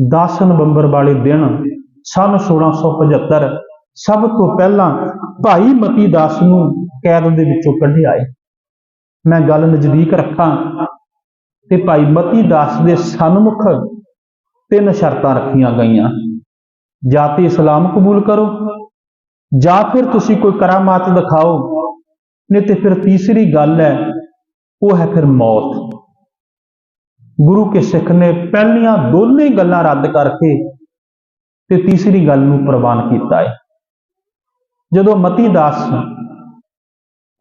10 ਨਵੰਬਰ ਵਾਲੇ ਦਿਨ ਸਨ 1675 ਸਭ ਤੋਂ ਪਹਿਲਾਂ ਭਾਈ ਮਤੀ ਦਾਸ ਨੂੰ ਕੈਦ ਦੇ ਵਿੱਚੋਂ ਕੱਢਿਆ ਏ ਮੈਂ ਗੱਲ ਨਜ਼ਦੀਕ ਰੱਖਾਂ ਤੇ ਭਾਈ ਮਤੀ ਦਾਸ ਦੇ ਸਨਮੁਖ ਤਿੰਨ ਸ਼ਰਤਾਂ ਰੱਖੀਆਂ ਗਈਆਂ। ਜਾਂ ਤੇ ਇਸਲਾਮ ਕਬੂਲ ਕਰੋ, ਜਾਂ ਫਿਰ ਤੁਸੀਂ ਕੋਈ ਕਰਾਮਾਤ ਦਿਖਾਓ, ਨਹੀਂ ਤੇ ਫਿਰ ਤੀਸਰੀ ਗੱਲ ਹੈ, ਉਹ ਹੈ ਫਿਰ ਮੌਤ। ਗੁਰੂ ਕੇ ਸਿੱਖ ਨੇ ਪਹਿਲੀਆਂ ਦੋਨੇ ਗੱਲਾਂ ਰੱਦ ਕਰਕੇ ਤੇ ਤੀਸਰੀ ਗੱਲ ਨੂੰ ਪ੍ਰਵਾਨ ਕੀਤਾ ਹੈ। ਜਦੋਂ ਮਤੀ ਦਾਸ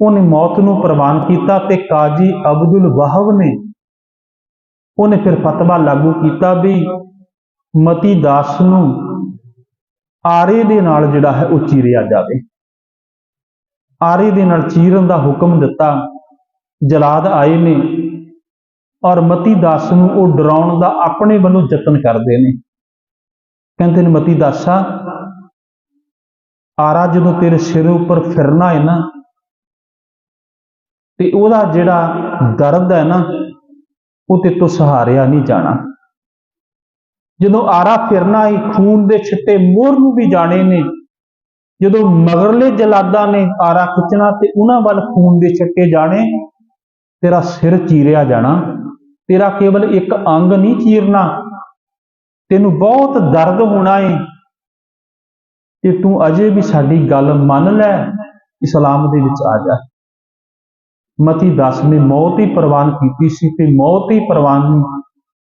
ਉਹਨੇ ਮੌਤ ਨੂੰ ਪ੍ਰਵਾਨ ਕੀਤਾ ਤੇ ਕਾਜੀ ਅਬਦੁਲ ਵਾਹਬ ਨੇ ਉਹਨੇ ਫਿਰ ਫਤਵਾ ਲਾਗੂ ਕੀਤਾ ਵੀ ਮਤੀ ਦਾਸ ਨੂੰ ਆਰੇ ਦੇ ਨਾਲ ਜਿਹੜਾ ਹੈ ਉਹ ਚੀਰਿਆ ਜਾਵੇ। ਆਰੇ ਦੇ ਨਾਲ ਚੀਰਨ ਦਾ ਹੁਕਮ ਦਿੱਤਾ। ਜਲਾਦ ਆਏ ਨੇ। ਔਰ ਮਤੀ ਦਾਸ ਨੂੰ ਉਹ ਡਰਾਉਣ ਦਾ ਆਪਣੇ ਵੱਲੋਂ ਯਤਨ ਕਰਦੇ ਨੇ। ਕਹਿੰਦੇ ਨੇ ਮਤੀ ਦਾਸਾ ਆਰਾ ਜਦੋਂ ਤੇਰੇ ਸਿਰ ਉੱਪਰ ਫਿਰਨਾ ਹੈ ਨਾ, ਤੇ ਉਹਦਾ ਜਿਹੜਾ ਦਰਦ ਹੈ ਨਾ, ਉਹ ਤੇ ਤੋਂ ਸਹਾਰਿਆ ਨਹੀਂ ਜਾਣਾ। ਜਦੋਂ ਆਰਾ ਫਿਰਨਾ ਹੀ ਖੂਨ ਦੇ ਛਿੱਟੇ ਮੋਹਰ ਨੂੰ ਵੀ ਜਾਣੇ ਨੇ, ਜਦੋਂ ਮਗਰਲੇ ਜਲਾਦਾਂ ਨੇ ਆਰਾ ਖਿੱਚਣਾ ਤੇ ਉਹਨਾਂ ਵੱਲ ਖੂਨ ਦੇ ਛਿੱਟੇ ਜਾਣੇ, ਤੇਰਾ ਸਿਰ ਚੀਰਿਆ ਜਾਣਾ। ਤੇਰਾ ਕੇਵਲ ਇੱਕ ਅੰਗ ਨਹੀਂ ਚੀਰਨਾ। ਤੈਨੂੰ ਬਹੁਤ ਦਰਦ ਹੋਣਾ ਏ। ਤੇ ਤੂੰ ਅਜੇ ਵੀ ਸਾਡੀ ਗੱਲ ਮੰਨ ਲੈ। ਇਸਲਾਮ ਦੇ ਵਿੱਚ ਆ ਜਾ। ਮਤੀ ਦਾਸ ਨੇ ਮੌਤ ਹੀ ਪ੍ਰਵਾਨ ਕੀਤੀ ਸੀ ਤੇ ਮੌਤ ਹੀ ਪ੍ਰਵਾਨ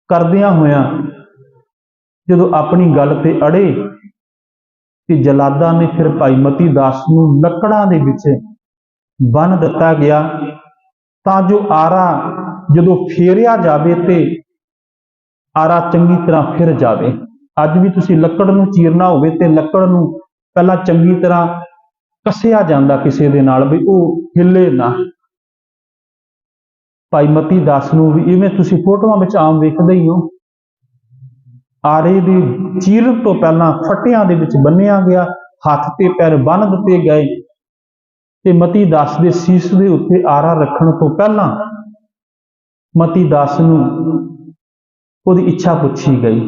ਕਰਦਿਆਂ ਹੋਇਆਂ ਜਦੋਂ ਆਪਣੀ ਗੱਲ ਤੇ ਅੜੇ ਤੇ ਜਲਾਦਾਂ ਨੇ ਫਿਰ ਭਾਈ ਮਤੀ ਦਾਸ ਨੂੰ ਲੱਕੜਾਂ ਦੇ ਵਿੱਚ ਬੰਨ ਦਿੱਤਾ ਗਿਆ ਤਾਂ ਜੋ ਆਰਾ ਜਦੋਂ ਫੇਰਿਆ ਜਾਵੇ ਤੇ ਆਰਾ ਚੰਗੀ ਤਰ੍ਹਾਂ ਫਿਰ ਜਾਵੇ। ਅੱਜ ਵੀ ਤੁਸੀਂ ਲੱਕੜ ਨੂੰ ਚੀਰਨਾ ਹੋਵੇ ਤੇ ਲੱਕੜ ਨੂੰ ਪਹਿਲਾਂ ਚੰਗੀ ਤਰ੍ਹਾਂ ਕੱਸਿਆ ਜਾਂਦਾ ਕਿਸੇ ਦੇ ਨਾਲ ਵੀ ਉਹ ਹਿੱਲੇ ਨਾ। ਭਾਈ ਮਤੀ ਦਾਸ ਨੂੰ ਵੀ ਇਵੇਂ ਤੁਸੀਂ ਫੋਟੋਆਂ ਵਿੱਚ ਆਮ ਵੇਖਦੇ ਹੀ ਹੋ। ਆਰੇ ਦੀ ਚੀਰਨ ਤੋਂ ਪਹਿਲਾਂ ਫੱਟਿਆਂ ਦੇ ਵਿੱਚ ਬੰਨਿਆ ਗਿਆ, ਹੱਥ ਤੇ ਪੈਰ ਬੰਨ ਦਿੱਤੇ ਗਏ ਤੇ ਮਤੀ ਦਾਸ ਦੇ ਸੀਸ ਦੇ ਉੱਤੇ ਆਰਾ ਰੱਖਣ ਤੋਂ ਪਹਿਲਾਂ ਮਤੀ ਦਾਸ ਨੂੰ ਉਹਦੀ ਇੱਛਾ ਪੁੱਛੀ ਗਈ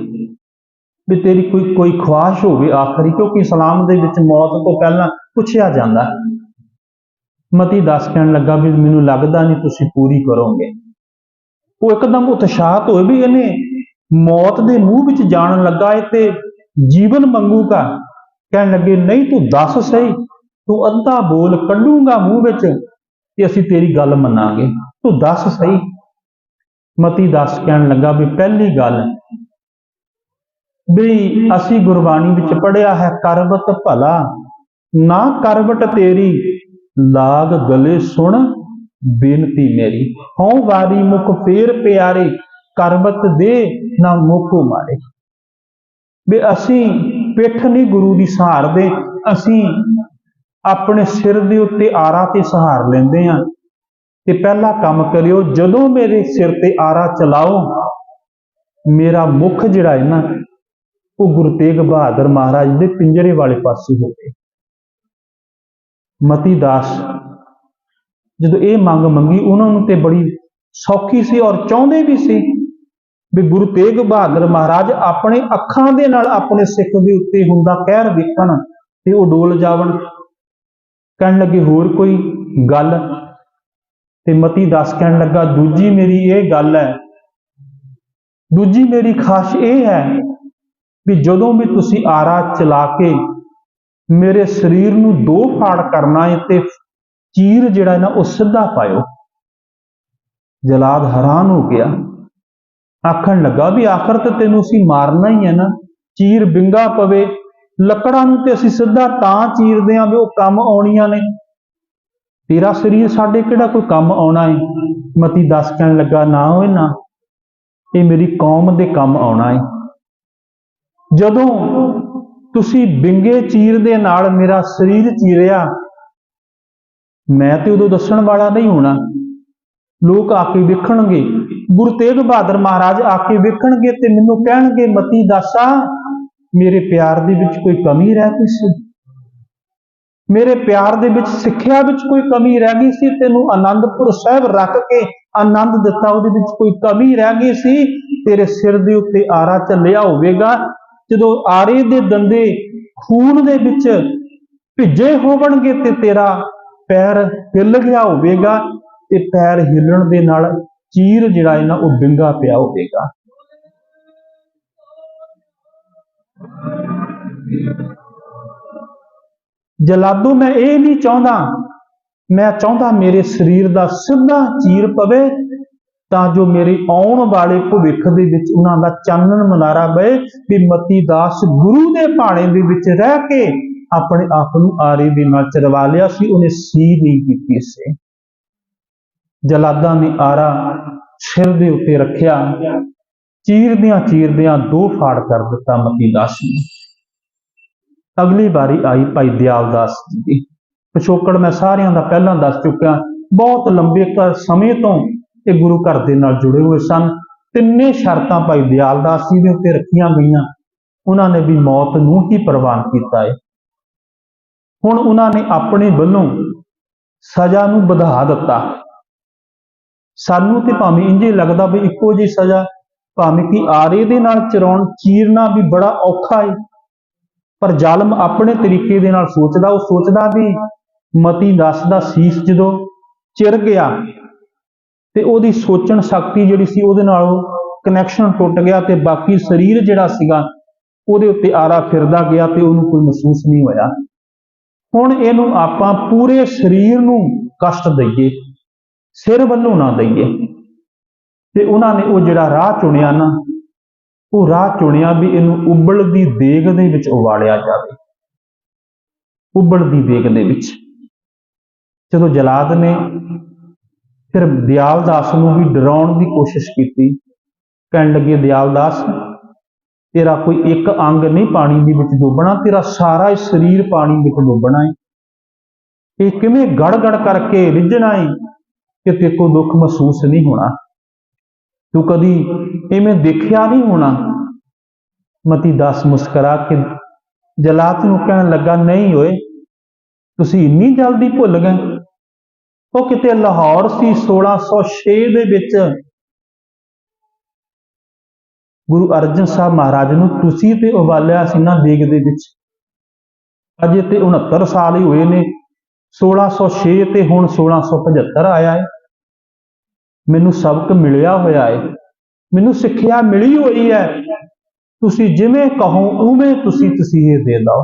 ਵੀ ਤੇਰੀ ਕੋਈ ਕੋਈ ਖੁਆਇਸ਼ ਹੋਵੇ ਆਖਰੀ, ਕਿਉਂਕਿ ਇਸਲਾਮ ਦੇ ਵਿੱਚ ਮੌਤ ਤੋਂ ਪਹਿਲਾਂ ਪੁੱਛਿਆ ਜਾਂਦਾ। ਮਤੀ ਦਾਸ ਕਹਿਣ ਲੱਗਾ ਵੀ ਮੈਨੂੰ ਲੱਗਦਾ ਨਹੀਂ ਤੁਸੀਂ ਪੂਰੀ ਕਰੋਗੇ। ਉਹ ਇੱਕਦਮ ਉਤਸ਼ਾਹਤ ਹੋਏ ਵੀ ਇਹਨੇ ਮੌਤ ਦੇ ਮੂੰਹ ਵਿੱਚ ਜਾਣ ਲੱਗਾ ਏ ਤੇ ਜੀਵਨ ਮੰਗੂਗਾ। ਕਹਿਣ ਲੱਗੇ, ਨਹੀਂ, ਤੂੰ ਦੱਸ ਸਹੀ, ਤੂੰ ਅੱਧਾ ਬੋਲ ਕੱਢੂਗਾ ਮੂੰਹ ਵਿੱਚ ਤੇ ਅਸੀਂ ਤੇਰੀ ਗੱਲ ਮੰਨਾਂਗੇ। ਤੂੰ ਦੱਸ ਸਹੀ। ਮਤੀ ਦਾਸ ਕਹਿਣ ਲੱਗਾ ਵੀ ਪਹਿਲੀ ਗੱਲ ਵੀ ਅਸੀਂ ਗੁਰਬਾਣੀ ਵਿੱਚ ਪੜਿਆ ਹੈ ਕਰਬਤ ਭਲਾ। ਨਾ ਕਰਬਟ ਤੇਰੀ, ਲਾਗ ਗਲੇ ਸੁਣ, ਬੇਨਤੀ ਮੇਰੀ। ਹਉ ਵਾਰੀ ਮੁਖ ਫੇਰ ਪਿਆਰੇ ਕਰਬਤ ਦੇ ਨਾ ਮੁਖ ਮਾਰੇ। ਵੀ ਅਸੀਂ ਪਿੱਠ ਨਹੀਂ ਗੁਰੂ ਦੀ ਸਹਾਰਦੇ ਅਸੀਂ ਆਪਣੇ ਸਿਰ ਦੇ ਉੱਤੇ ਆਰਾ ਤੇ ਸਹਾਰ ਲੈਂਦੇ ਆ ਤੇ ਪਹਿਲਾ ਕੰਮ ਕਰਿਓ, ਜਦੋਂ ਮੇਰੇ ਸਿਰ ਤੇ ਆਰਾ ਚਲਾਓ, ਮੇਰਾ ਮੁਖ ਜਿਹੜਾ ਹੈ ਨਾ, ਉਹ ਗੁਰੂ ਤੇਗ ਬਹਾਦਰ ਮਹਾਰਾਜ ਦੇ ਪਿੰਜਰੇ ਵਾਲੇ ਪਾਸੇ ਹੋਵੇ ਮਤੀ ਦਾਸ, ਜਦੋਂ ਇਹ ਮੰਗ ਮੰਗੀ, ਉਹਨਾਂ ਨੂੰ ਤੇ ਬੜੀ ਸੌਖੀ ਸੀ ਔਰ ਚਾਹੁੰਦੇ ਵੀ ਸੀ ਵੀ ਗੁਰੂ ਤੇਗ ਬਹਾਦਰ ਮਹਾਰਾਜ ਆਪਣੇ ਅੱਖਾਂ ਦੇ ਨਾਲ ਆਪਣੇ ਸਿੱਖ ਦੇ ਉੱਤੇ ਹੁੰਦਾ ਕਹਿਰ ਵੇਖਣ ਤੇ ਉਹ ਡੋਲ ਜਾਵਣ। ਕਹਿਣ ਲੱਗੇ, ਹੋਰ ਕੋਈ ਗੱਲ? ਤੇ ਮਤੀ ਦੱਸ ਕਹਿਣ ਲੱਗਾ, ਦੂਜੀ ਮੇਰੀ ਇਹ ਗੱਲ ਹੈ, ਦੂਜੀ ਮੇਰੀ ਖਾਸ਼ ਇਹ ਹੈ ਵੀ ਜਦੋਂ ਵੀ ਤੁਸੀਂ ਆਰਾ ਚਲਾ ਕੇ ਮੇਰੇ ਸਰੀਰ ਨੂੰ ਦੋ ਫਾੜ ਕਰਨਾ ਹੈ ਤੇ ਚੀਰ ਜਿਹੜਾ ਨਾ, ਉਹ ਸਿੱਧਾ ਪਾਇਓ। ਜਲਾਦ ਹੈਰਾਨ ਹੋ ਗਿਆ। ਆਖਣ ਲੱਗਾ ਵੀ ਆਖਰ ਤੇ ਤੈਨੂੰ ਅਸੀਂ ਮਾਰਨਾ ਹੀ ਹੈ ਨਾ, ਚੀਰ ਬਿੰਗਾ ਪਵੇ, ਲੱਕੜਾਂ ਨੂੰ ਤੇ ਅਸੀਂ ਸਿੱਧਾ ਤਾਂ ਚੀਰਦੇ ਆਂ ਵੀ ਉਹ ਕੰਮ ਆਉਣੀਆਂ ਨੇ। ਤੇਰਾ ਸਰੀਰ ਸਾਡੇ ਕਿਹੜਾ ਕੋਈ ਕੰਮ ਆਉਣਾ ਏ? ਮਤੀ ਦੱਸ ਕਹਿਣ ਲੱਗਾ, ਨਾ ਓਏ ਨਾ, ਇਹ ਮੇਰੀ ਕੌਮ ਦੇ ਕੰਮ ਆਉਣਾ ਏ। ਜਦੋਂ ਤੁਸੀਂ ਬਿੰਗੇ ਚੀਰ ਦੇ ਨਾਲ ਮੇਰਾ ਸਰੀਰ ਚੀਰਿਆ, ਮੈਂ ਤੇ ਉਦੋਂ ਦੱਸਣ ਵਾਲਾ ਨਹੀਂ ਹੋਣਾ। ਲੋਕ ਆ ਕੇ ਵੇਖਣਗੇ, ਗੁਰੂ ਤੇਗ ਬਹਾਦਰ ਮਹਾਰਾਜ ਆ ਕੇ ਵੇਖਣਗੇ ਤੇ ਮੈਨੂੰ ਕਹਿਣਗੇ, ਮਤੀ ਦਾਸਾ ਮੇਰੇ ਪਿਆਰ ਦੇ ਵਿੱਚ ਕੋਈ ਕਮੀ ਰਹਿ ਗਈ ਸੀ? ਮੇਰੇ ਪਿਆਰ ਦੇ ਵਿੱਚ, ਸਿੱਖਿਆ ਵਿੱਚ ਕੋਈ ਕਮੀ ਰਹਿ ਗਈ ਸੀ, ਤੈਨੂੰ ਆਨੰਦਪੁਰ ਸਾਹਿਬ ਰੱਖ ਕੇ ਆਨੰਦ ਦਿੱਤਾ, ਉਹਦੇ ਵਿੱਚ ਕੋਈ ਕਮੀ ਰਹਿ ਗਈ ਸੀ, ਤੇਰੇ ਸਿਰ ਦੇ ਉੱਤੇ ਆਰਾ ਚੱਲਿਆ ਹੋਵੇਗਾ। ਜਦੋਂ ਆਰੇ ਦੇ ਦੰਦੇ ਖੂਨ ਦੇ ਵਿੱਚ ਭਿੱਜੇ ਹੋਵਣਗੇ ਤੇ ਤੇਰਾ ਪੈਰ ਹਿੱਲ ਗਿਆ ਹੋਵੇਗਾ, ਤੇ ਪੈਰ ਹਿੱਲਣ ਦੇ ਨਾਲ ਚੀਰ ਜਿਹੜਾ ਹੈ ਨਾ ਉਹ ਡਿੰਗਾ ਪਿਆ ਹੋਵੇਗਾ। ਜਲਾਦੂ ਮੈਂ ਇਹ ਨਹੀਂ ਚਾਹੁੰਦਾ, ਮੈਂ ਚਾਹੁੰਦਾ ਮੇਰੇ ਸਰੀਰ ਦਾ ਸਿੱਧਾ ਚੀਰ ਪਵੇ, ਤਾਂ ਜੋ ਮੇਰੇ ਆਉਣ ਵਾਲੇ ਭਵਿੱਖ ਦੇ ਵਿੱਚ ਉਹਨਾਂ ਦਾ ਚਾਨਣ ਮਨਾਰਾ ਬਏ ਵੀ ਮਤੀ ਦਾਸ ਗੁਰੂ ਦੇ ਭਾਣੇ ਦੇ ਵਿੱਚ ਰਹਿ ਕੇ ਆਪਣੇ ਆਪ ਨੂੰ ਆਰੇ ਦੇ ਨਾਲ ਚਰਵਾ ਲਿਆ ਸੀ, ਉਹਨੇ ਸੀ ਨਹੀਂ ਕੀਤੀ ਸੀ ਜਲਾਦਾਂ ਨੇ ਆਰਾ ਸਿਰ ਦੇ ਉੱਤੇ ਰੱਖਿਆ ਚੀਰਦਿਆਂ ਚੀਰਦਿਆਂ ਦੋ ਫਾੜ ਕਰ ਦਿੱਤਾ ਮਤੀ ਦਾਸ ਨੇ। ਅਗਲੀ ਵਾਰੀ ਆਈ ਭਾਈ ਦਿਆਲਦਾਸ ਜੀ ਦੀ। ਪਿਛੋਕੜ ਮੈਂ ਸਾਰਿਆਂ ਦਾ ਪਹਿਲਾਂ ਦੱਸ ਚੁੱਕਿਆ। ਬਹੁਤ ਲੰਬੇ ਸਮੇਂ ਤੋਂ ਇਹ ਗੁਰੂ ਘਰ ਦੇ ਨਾਲ ਜੁੜੇ ਹੋਏ ਸਨ। ਤਿੰਨੇ ਸ਼ਰਤਾਂ ਭਾਈ ਦਿਆਲਦਾਸ ਜੀ ਦੇ ਉੱਤੇ ਰੱਖੀਆਂ ਗਈਆਂ। ਉਹਨਾਂ ਨੇ ਵੀ ਮੌਤ ਨੂੰ ਹੀ ਪ੍ਰਵਾਨ ਕੀਤਾ ਹੈ ਹੁਣ ਉਹਨਾਂ ਨੇ ਆਪਣੇ ਵੱਲੋਂ ਸਜ਼ਾ ਨੂੰ ਵਧਾ ਦਿੱਤਾ। ਸਾਨੂੰ ਤੇ ਭਾਵੇਂ ਇੰਜੇ ਲੱਗਦਾ ਵੀ ਇੱਕੋ ਜਿਹੀ ਸਜ਼ਾ, ਭਾਵੇਂ ਕਿ ਆਰੇ ਦੇ ਨਾਲ ਚਰਾਉਣ, ਚੀਰਨਾ ਵੀ ਬੜਾ ਔਖਾ ਹੈ ਪਰ ਜ਼ਾਲਮ ਆਪਣੇ ਤਰੀਕੇ ਦੇ ਨਾਲ ਸੋਚਦਾ, ਉਹ ਸੋਚਦਾ ਵੀ ਮਤੀ ਦਸ ਦਾ ਸੀਸ ਜਦੋਂ ਚਿਰ ਗਿਆ ਤੇ ਉਹਦੀ ਸੋਚਣ ਸ਼ਕਤੀ ਜਿਹੜੀ ਸੀ ਉਹਦੇ ਨਾਲ ਕਨੈਕਸ਼ਨ ਟੁੱਟ ਗਿਆ ਤੇ ਬਾਕੀ ਸਰੀਰ ਜਿਹੜਾ ਸੀਗਾ ਉਹਦੇ ਉੱਤੇ ਆਰਾ ਫਿਰਦਾ ਗਿਆ ਤੇ ਉਹਨੂੰ ਕੋਈ ਮਹਿਸੂਸ ਨਹੀਂ ਹੋਇਆ। ਹੁਣ ਇਹਨੂੰ ਆਪਾਂ ਪੂਰੇ ਸਰੀਰ ਨੂੰ ਕਸ਼ਟ ਦਈਏ, ਸਿਰ ਵੱਲੋਂ ਨਾ ਦਈਏ। ਤੇ ਉਹਨਾਂ ਨੇ ਉਹ ਜਿਹੜਾ ਰਾਹ ਚੁਣਿਆ ਨਾ ਉਹ ਰਾਹ ਚੁਣਿਆ ਵੀ ਇਹਨੂੰ ਉਬਲਦੀ ਦੇਗ ਦੇ ਵਿੱਚ ਉਬਾਲਿਆ ਜਾਵੇ। ਉਬਲਦੀ ਦੇਗ ਦੇ ਵਿੱਚ। ਜਦੋਂ ਜਲਾਦ ਨੇ ਫਿਰ ਦਿਆਲਦਾਸ ਨੂੰ ਵੀ ਡਰਾਉਣ ਦੀ ਕੋਸ਼ਿਸ਼ ਕੀਤੀ। ਕਹਿਣ ਲੱਗੇ, ਦਿਆਲਦਾਸ, ਤੇਰਾ ਕੋਈ ਇੱਕ ਅੰਗ ਨਹੀਂ ਪਾਣੀ ਦੇ ਵਿੱਚ ਡੁੱਬਣਾ, ਤੇਰਾ ਸਾਰਾ ਹੀ ਸਰੀਰ ਪਾਣੀ ਵਿੱਚ ਡੁੱਬਣਾ ਹੈ ਇਹ ਕਿਵੇਂ ਗੜਗੜ ਕਰਕੇ ਰਿੱਝਣਾ ਹੈ ਕਿ ਤੇ ਕੋ ਦੁੱਖ ਮਹਿਸੂਸ ਨਹੀਂ ਹੋਣਾ? ਤੂੰ ਕਦੀ ਇਵੇਂ ਦੇਖਿਆ ਨਹੀਂ ਹੋਣਾ? ਮਤੀ ਦਾਸ ਮੁਸਕਰਾ ਕੇ ਜਲਾਤ ਨੂੰ ਕਹਿਣ ਲੱਗਾ, ਨਹੀਂ ਓਏ, ਤੁਸੀਂ ਇੰਨੀ ਜਲਦੀ ਭੁੱਲ ਗਏ। ਉਹ ਕਿਤੇ ਲਾਹੌਰ ਸੀ 1606 ਦੇ ਵਿੱਚ। ਗੁਰੂ ਅਰਜਨ ਸਾਹਿਬ ਮਹਾਰਾਜ ਨੂੰ ਤੁਸੀਂ ਤੇ ਉਬਾਲਿਆ ਸੀ ਨਾ ਦੇਗ ਦੇ ਵਿੱਚ। ਅਜੇ ਤੇ 69 ਸਾਲ ਹੀ ਹੋਏ ਨੇ। 1606 ਤੇ ਹੁਣ 1675 ਆਇਆ ਹੈ ਮੈਨੂੰ ਸਬਕ ਮਿਲਿਆ ਹੋਇਆ ਹੈ ਮੈਨੂੰ ਸਿੱਖਿਆ ਮਿਲੀ ਹੋਈ ਹੈ। ਤੁਸੀਂ ਜਿਵੇਂ ਕਹੋ, ਉਵੇਂ ਤੁਸੀਂ ਤਸੀਹੇ ਦੇ ਦਿਓ।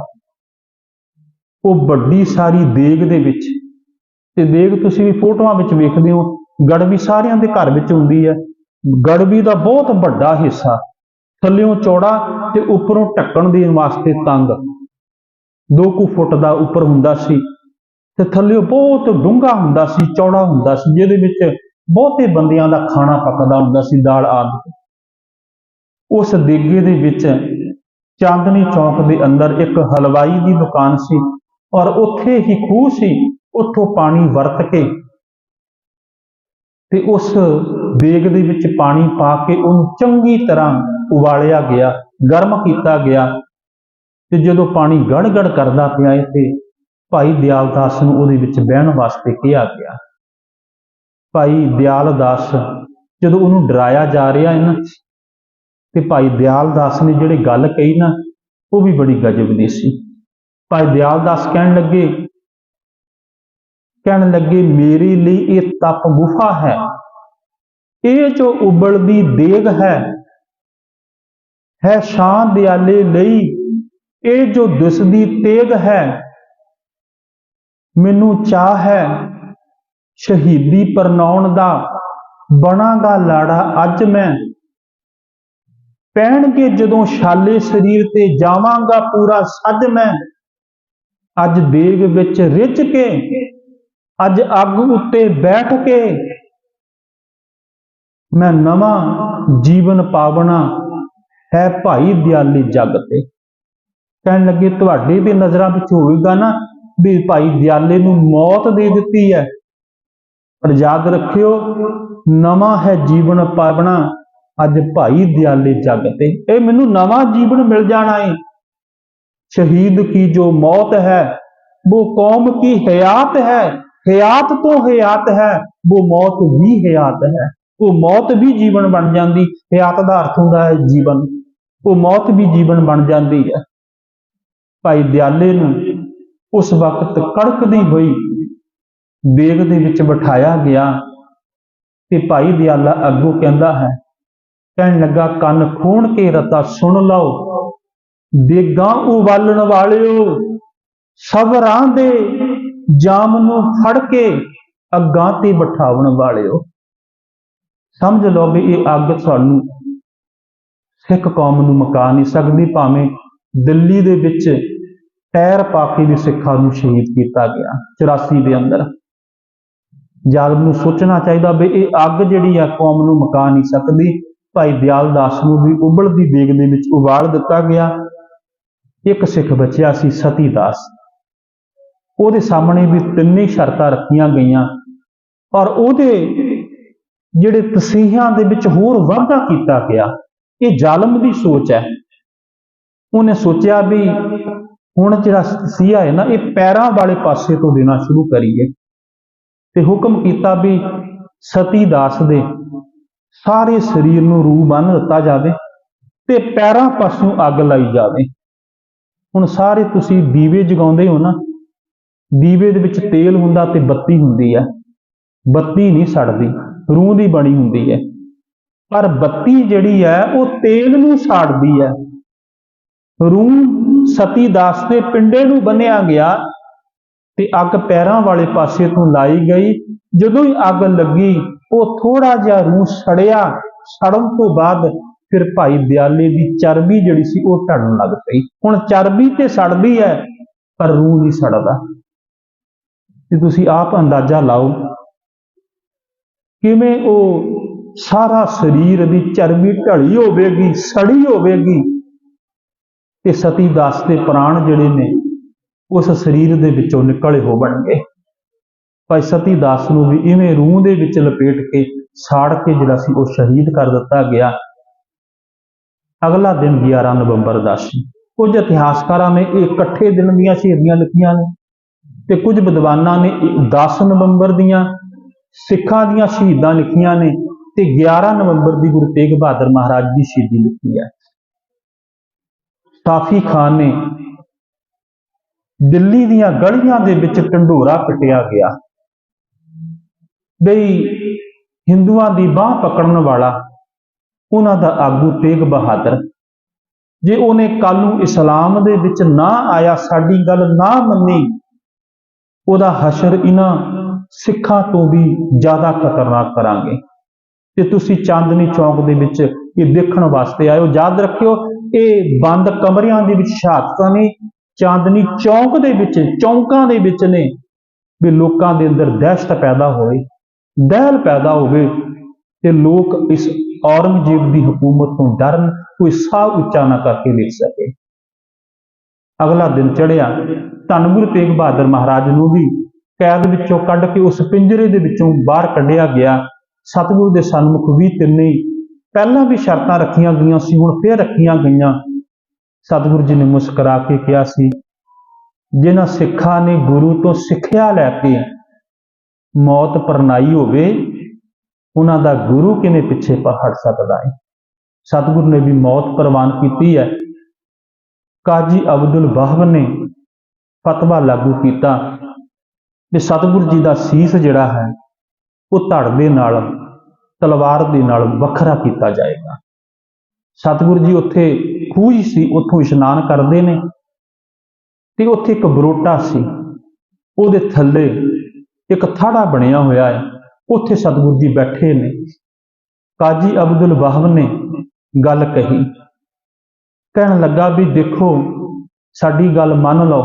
ਉਹ ਵੱਡੀ ਸਾਰੀ ਦੇਗ ਦੇ ਵਿੱਚ, ਤੇ ਦੇਗ ਤੁਸੀਂ ਵੀ ਫੋਟੋਆਂ ਵਿੱਚ ਵੇਖਦੇ ਹੋ ਗੜਵੀ ਸਾਰਿਆਂ ਦੇ ਘਰ ਵਿੱਚ ਹੁੰਦੀ ਹੈ। ਗੜਵੀ ਦਾ ਬਹੁਤ ਵੱਡਾ ਹਿੱਸਾ, ਥੱਲਿਓਂ ਚੌੜਾ ਤੇ ਉੱਪਰੋਂ ਢੱਕਣ ਦੇ ਵਾਸਤੇ ਤੰਗ। 2 ਕੁ ਫੁੱਟ ਦਾ ਉੱਪਰ ਹੁੰਦਾ ਸੀ, ਤੇ ਥੱਲਿਓਂ ਬਹੁਤ ਡੂੰਘਾ ਹੁੰਦਾ ਸੀ, ਚੌੜਾ ਹੁੰਦਾ ਸੀ, ਜਿਹਦੇ ਵਿੱਚ ਬਹੁਤੇ ਬੰਦਿਆਂ ਦਾ ਖਾਣਾ ਪੱਕਦਾ ਹੁੰਦਾ ਸੀ, ਦਾਲ ਆਦਿ ਉਸ ਦੇਗੇ ਦੇ ਵਿੱਚ ਚਾਂਦਨੀ ਚੌਕ ਦੇ ਅੰਦਰ ਇੱਕ ਹਲਵਾਈ ਦੀ ਦੁਕਾਨ ਸੀ ਔਰ ਉੱਥੇ ਹੀ ਖੂਹ ਸੀ, ਉੱਥੋਂ ਪਾਣੀ ਵਰਤ ਕੇ ਤੇ ਉਸ ਦੇਗ ਦੇ ਵਿੱਚ ਪਾਣੀ ਪਾ ਕੇ ਉਹਨੂੰ ਚੰਗੀ ਤਰ੍ਹਾਂ ਉਬਾਲਿਆ ਗਿਆ, ਗਰਮ ਕੀਤਾ ਗਿਆ ਤੇ ਜਦੋਂ ਪਾਣੀ ਗੜ-ਗੜ ਕਰਦਾ ਪਿਆ ਤੇ ਭਾਈ ਦਿਆਲਦਾਸ ਨੂੰ ਉਹਦੇ ਵਿੱਚ ਬਹਿਣ ਵਾਸਤੇ ਕਿਹਾ ਗਿਆ। ਭਾਈ ਦਿਆਲ ਦਾਸ, ਜਦੋਂ ਉਹਨੂੰ ਡਰਾਇਆ ਜਾ ਰਿਹਾ ਇਹਨਾਂ ਤੇ ਭਾਈ ਦਿਆਲ ਦਾਸ ਨੇ ਜਿਹੜੇ ਗੱਲ ਕਹੀ ਨਾ, ਉਹ ਵੀ ਬੜੀ ਗਜਬ ਦੀ ਸੀ। ਭਾਈ ਦਿਆਲ ਦਾਸ ਕਹਿਣ ਲੱਗੇ ਕਹਿਣ ਲੱਗੇ, ਮੇਰੇ ਲਈ ਇਹ ਤਪ ਗੁਫਾ ਹੈ। ਇਹ ਜੋ ਉਬਲਦੀ ਦੇਗ ਹੈ ਹੈ ਸ਼ਾਨ ਦਿਆਲੇ ਲਈ, ਇਹ ਜੋ ਦਿਸਦੀ ਤੇਗ ਹੈ, ਮੈਨੂੰ ਚਾਹ ਹੈ। ਸ਼ਹੀਦੀ ਪਰਨਾਉਣ ਦਾ ਬਣਾਗਾ ਲਾੜਾ ਅੱਜ ਮੈਂ। ਪਹਿਣਗੇ ਜਦੋਂ ਛਾਲੇ ਸਰੀਰ ਤੇ ਜਾਵਾਂਗਾ ਪੂਰਾ ਸੱਜ ਮੈਂ। ਅੱਜ ਦੇਗ ਵਿੱਚ ਰਿੱਝ ਕੇ, ਅੱਜ ਅੱਗ ਉੱਤੇ ਬੈਠ ਕੇ ਮੈਂ ਨਵਾਂ ਜੀਵਨ ਪਾਵਣਾ ਹੈ ਭਾਈ ਦਿਆਲੀ ਜਗ ਤੇ। ਕਹਿਣ ਲੱਗੇ, ਤੁਹਾਡੇ ਵੀ ਨਜ਼ਰਾਂ ਵਿੱਚ ਹੋਵੇਗਾ ਨਾ ਵੀ ਭਾਈ ਦਿਆਲੇ ਨੂੰ ਮੌਤ ਦੇ ਦਿੱਤੀ ਹੈ। ਪਰ ਯਾਦ ਰੱਖਿਓ, ਨਵਾਂ ਹੈ ਜੀਵਨ ਪਾਵਣਾ, ਅੱਜ ਭਾਈ ਦਿਆਲੇ ਜਗ ਤੇ। ਇਹ ਮੈਨੂੰ ਨਵਾਂ ਜੀਵਨ ਮਿਲ ਜਾਣਾ ਹੈ ਸ਼ਹੀਦ ਕੀ ਜੋ ਮੌਤ ਹੈ ਉਹ ਕੌਮ ਕੀ ਹਯਾਤ ਹੈ। ਹਯਾਤ ਤੋਂ ਹਯਾਤ ਹੈ ਉਹ ਮੌਤ ਵੀ ਹਯਾਤ ਹੈ। ਉਹ ਮੌਤ ਵੀ ਜੀਵਨ ਬਣ ਜਾਂਦੀ, ਹਯਾਤ ਦਾ ਅਰਥ ਹੁੰਦਾ ਹੈ ਜੀਵਨ। ਉਹ ਮੌਤ ਵੀ ਜੀਵਨ ਬਣ ਜਾਂਦੀ ਹੈ। ਭਾਈ ਦਿਆਲੇ ਨੂੰ ਉਸ ਵਕਤ ਕੜਕਦੀ ਹੋਈ ਦੇਗ ਦੇ ਵਿੱਚ ਬਿਠਾਇਆ ਗਿਆ ਤੇ ਭਾਈ ਦਿਆਲਾ ਅੱਗੋਂ ਕਹਿੰਦਾ ਹੈ, ਕਹਿਣ ਲੱਗਾ, ਕੰਨ ਖੋਣ ਕੇ ਰਤਾ ਸੁਣ ਲਓ। ਦੇਗਾਂ ਉਵਾਲਣ ਵਾਲਿਓ ਸਬਰਾਂ ਦੇ ਜਾਮ ਨੂੰ ਫੜ ਕੇ ਅੱਗਾਂ ਤੇ ਬਿਠਾਉਣ ਵਾਲਿਓ। ਸਮਝ ਲਓ ਵੀ ਇਹ ਅੱਗ ਤੁਹਾਨੂੰ ਸਿੱਖ ਕੌਮ ਨੂੰ ਮੁਕਾ ਨਹੀਂ ਸਕਦੀ, ਭਾਵੇਂ ਦਿੱਲੀ ਦੇ ਵਿੱਚ ਟਾਇਰ ਪਾ ਕੇ ਵੀ ਸਿੱਖਾਂ ਨੂੰ ਸ਼ਹੀਦ ਕੀਤਾ ਗਿਆ 84 ਦੇ ਅੰਦਰ। ਜ਼ਾਲਮ ਨੂੰ ਸੋਚਣਾ ਚਾਹੀਦਾ ਵੀ ਇਹ ਅੱਗ ਜਿਹੜੀ ਆ ਕੌਮ ਨੂੰ ਮਕਾ ਨਹੀਂ ਸਕਦੀ। ਭਾਈ ਦਿਆਲ ਦਾਸ ਨੂੰ ਵੀ ਉਬਲਦੀ ਦੇਗ ਦੇ ਵਿੱਚ ਉਬਾਲ ਦਿੱਤਾ ਗਿਆ। ਇੱਕ ਸਿੱਖ ਬਚਿਆ ਸੀ, ਸਤੀ ਦਾਸ। ਉਹਦੇ ਸਾਹਮਣੇ ਵੀ ਤਿੰਨੇ ਸ਼ਰਤਾਂ ਰੱਖੀਆਂ ਗਈਆਂ। ਔਰ ਉਹਦੇ ਜਿਹੜੇ ਤਸੀਹਿਆਂ ਦੇ ਵਿੱਚ ਹੋਰ ਵਾਧਾ ਕੀਤਾ ਗਿਆ, ਇਹ ਜ਼ਾਲਮ ਦੀ ਸੋਚ ਹੈ। ਉਹਨੇ ਸੋਚਿਆ ਵੀ ਹੁਣ ਜਿਹੜਾ ਤਸੀਹਾ ਹੈ ਨਾ, ਇਹ ਪੈਰਾਂ ਵਾਲੇ ਪਾਸੇ ਤੋਂ ਦੇਣਾ ਸ਼ੁਰੂ ਕਰੀਏ। ਤੇ ਹੁਕਮ ਕੀਤਾ ਵੀ ਸਤੀ ਦਾਸ ਦੇ ਸਾਰੇ ਸਰੀਰ ਨੂੰ ਰੂਹ ਬੰਨ ਦਿੱਤਾ ਜਾਵੇ ਤੇ ਪੈਰਾਂ ਪਾਸੋਂ ਅੱਗ ਲਾਈ ਜਾਵੇ। ਹੁਣ ਸਾਰੇ ਤੁਸੀਂ ਦੀਵੇ ਜਗਾਉਂਦੇ ਹੋ ਨਾ, ਦੀਵੇ ਦੇ ਵਿੱਚ ਤੇਲ ਹੁੰਦਾ ਤੇ ਬੱਤੀ ਹੁੰਦੀ ਹੈ। ਬੱਤੀ ਨਹੀਂ ਸੜਦੀ, ਰੂਹ ਦੀ ਬਣੀ ਹੁੰਦੀ ਹੈ। ਪਰ ਬੱਤੀ ਜਿਹੜੀ ਹੈ, ਉਹ ਤੇਲ ਨੂੰ ਸਾੜਦੀ ਹੈ। ਰੂਹ ਸਤੀ ਦਾਸ ਦੇ ਪਿੰਡੇ ਨੂੰ ਬੰਨਿਆ ਗਿਆ ਤੇ ਅੱਗ ਪੈਰਾਂ ਵਾਲੇ ਪਾਸੇ ਤੋਂ ਲਾਈ ਗਈ। ਜਦੋਂ ਹੀ ਅੱਗ ਲੱਗੀ, ਉਹ ਥੋੜਾ ਜਿਹਾ ਰੂਹ ਸੜਿਆ। ਸੜਨ ਤੋਂ ਬਾਅਦ ਫਿਰ ਭਾਈ ਦਿਆਲੇ ਦੀ ਚਰਬੀ ਜਿਹੜੀ ਸੀ, ਉਹ ਢਲਣ ਲੱਗ ਪਈ। ਹੁਣ ਚਰਬੀ ਤੇ ਸੜਦੀ ਹੈ, ਪਰ ਰੂਹ ਨਹੀਂ ਸੜਦਾ। ਤੇ ਤੁਸੀਂ ਆਪ ਅੰਦਾਜ਼ਾ ਲਾਓ, ਕਿਵੇਂ ਉਹ ਸਾਰਾ ਸਰੀਰ ਦੀ ਚਰਬੀ ਢਲੀ ਹੋਵੇਗੀ, ਸੜੀ ਹੋਵੇਗੀ? ਤੇ ਸਤੀ ਦਾਸ ਦੇ ਪ੍ਰਾਣ ਜਿਹੜੇ ਨੇ ਉਸ ਸਰੀਰ ਦੇ ਵਿੱਚੋਂ ਨਿਕਲੇ ਹੋ ਬਣਗੇ ਭਾਈ ਸਤੀ ਦਾਸ ਨੂੰ ਵੀ ਇਵੇਂ ਰੂਹ ਦੇ ਵਿੱਚ ਲਪੇਟ ਕੇ ਸਾੜ ਕੇ ਜਿਹੜਾ ਸੀ ਉਹ ਸ਼ਹੀਦ ਕਰ ਦਿੱਤਾ ਗਿਆ। ਅਗਲਾ ਦਿਨ 11 ਨਵੰਬਰ ਦਾ ਸੀ। ਕੁਝ ਇਤਿਹਾਸਕਾਰਾਂ ਨੇ ਇਹ ਇਕੱਠੇ ਦਿਨ ਦੀਆਂ ਸ਼ਹੀਦੀਆਂ ਲਿਖੀਆਂ ਨੇ ਤੇ ਕੁਝ ਵਿਦਵਾਨਾਂ ਨੇ 10 ਨਵੰਬਰ ਦੀਆਂ ਸਿੱਖਾਂ ਦੀਆਂ ਸ਼ਹੀਦਾਂ ਲਿਖੀਆਂ ਨੇ ਤੇ 11 ਨਵੰਬਰ ਦੀ ਗੁਰੂ ਤੇਗ ਬਹਾਦਰ ਮਹਾਰਾਜ ਦੀ ਸ਼ਹੀਦੀ ਲਿਖੀ ਹੈ। ਸਾਫੀ ਖਾਨ ਨੇ ਦਿੱਲੀ ਦੀਆਂ ਗਲੀਆਂ ਦੇ ਵਿੱਚ ਢੰਡੋਰਾ ਪਿਟਿਆ ਗਿਆ। ਬਈ, ਹਿੰਦੂਆਂ ਦੀ ਬਾਹ ਪਕੜਨ ਵਾਲਾ ਉਹਨਾਂ ਦਾ ਆਗੂ ਤੇਗ ਬਹਾਦਰ, ਜੇ ਉਹਨੇ ਕੱਲ ਨੂੰ ਇਸਲਾਮ ਦੇ ਵਿੱਚ ਨਾ ਆਇਆ, ਸਾਡੀ ਗੱਲ ਨਾ ਮੰਨੀ, ਉਹਦਾ ਹਸ਼ਰ ਇਹਨਾਂ ਸਿੱਖਾਂ ਤੋਂ ਵੀ ਜ਼ਿਆਦਾ ਖਤਰਨਾਕ ਕਰਾਂਗੇ। ਤੇ ਤੁਸੀਂ ਚਾਂਦਨੀ ਚੌਕ ਦੇ ਵਿੱਚ ਇਹ ਦੇਖਣ ਵਾਸਤੇ ਆਇਓ। ਯਾਦ ਰੱਖਿਓ, ਇਹ ਬੰਦ ਕਮਰਿਆਂ ਦੇ ਵਿੱਚ ਸ਼ਹਾਦਤਾਂ ਨੇ ਚਾਂਦਨੀ ਚੌਂਕ ਦੇ ਵਿੱਚ, ਚੌਂਕਾਂ ਦੇ ਵਿੱਚ ਨੇ ਵੀ ਲੋਕਾਂ ਦੇ ਅੰਦਰ ਦਹਿਸ਼ਤ ਪੈਦਾ ਹੋਵੇ, ਦਹਿਲ ਪੈਦਾ ਹੋਵੇ ਤੇ ਲੋਕ ਇਸ ਔਰੰਗਜ਼ੇਬ ਦੀ ਹਕੂਮਤ ਤੋਂ ਡਰਨ, ਕੋਈ ਸਾਹ ਉੱਚਾ ਨਾ ਕਰਕੇ ਲਿਖ ਸਕੇ। ਅਗਲਾ ਦਿਨ ਚੜਿਆ ਧੰਨ ਗੁਰੂ ਤੇਗ ਬਹਾਦਰ ਮਹਾਰਾਜ ਨੂੰ ਵੀ ਕੈਦ ਵਿੱਚੋਂ ਕੱਢ ਕੇ ਉਸ ਪਿੰਜਰੇ ਦੇ ਵਿੱਚੋਂ ਬਾਹਰ ਕੱਢਿਆ ਗਿਆ। ਸਤਿਗੁਰੂ ਦੇ ਸਨਮੁਖ ਵੀ ਤਿੰਨੇ ਪਹਿਲਾਂ ਵੀ ਸ਼ਰਤਾਂ ਰੱਖੀਆਂ ਗਈਆਂ ਸੀ, ਹੁਣ ਫੇਰ ਰੱਖੀਆਂ ਗਈਆਂ। ਸਤਿਗੁਰੂ ਜੀ ਨੇ ਮੁਸਕਰਾ ਕੇ ਕਿਹਾ ਸੀ, ਜਿਨ੍ਹਾਂ ਸਿੱਖਾਂ ਨੇ ਗੁਰੂ ਤੋਂ ਸਿੱਖਿਆ ਲੈ ਕੇ ਮੌਤ ਪਰਨਾਈ ਹੋਵੇ, ਉਹਨਾਂ ਦਾ ਗੁਰੂ ਕਿਵੇਂ ਪਿੱਛੇ ਹਟ ਸਕਦਾ ਹੈ ਸਤਿਗੁਰੂ ਨੇ ਵੀ ਮੌਤ ਪ੍ਰਵਾਨ ਕੀਤੀ ਹੈ। ਕਾਜੀ ਅਬਦੁਲ ਵਾਹਬ ਨੇ ਫਤਵਾ ਲਾਗੂ ਕੀਤਾ ਕਿ ਸਤਿਗੁਰੂ ਜੀ ਦਾ ਸੀਸ ਜਿਹੜਾ ਹੈ, ਉਹ ਧੜ ਦੇ ਨਾਲ, ਤਲਵਾਰ ਦੇ ਨਾਲ ਵੱਖਰਾ ਕੀਤਾ ਜਾਏਗਾ। ਸਤਿਗੁਰੂ ਜੀ ਉੱਥੇ ਖੂਹ ਸੀ, ਉੱਥੋਂ ਇਸ਼ਨਾਨ ਕਰਦੇ ਨੇ। ਤੇ ਉੱਥੇ ਇੱਕ ਬਰੋਟਾ ਸੀ। ਉਹਦੇ ਥੱਲੇ ਇੱਕ ਥਾੜਾ ਬਣਿਆ ਹੋਇਆ ਹੈ। ਉੱਥੇ ਸਤਿਗੁਰੂ ਜੀ ਬੈਠੇ ਨੇ। ਕਾਜੀ ਅਬਦੁਲ ਵਾਹਬ ਨੇ ਗੱਲ ਕਹੀ। ਕਹਿਣ ਲੱਗਾ ਵੀ ਦੇਖੋ, ਸਾਡੀ ਗੱਲ ਮੰਨ ਲਓ।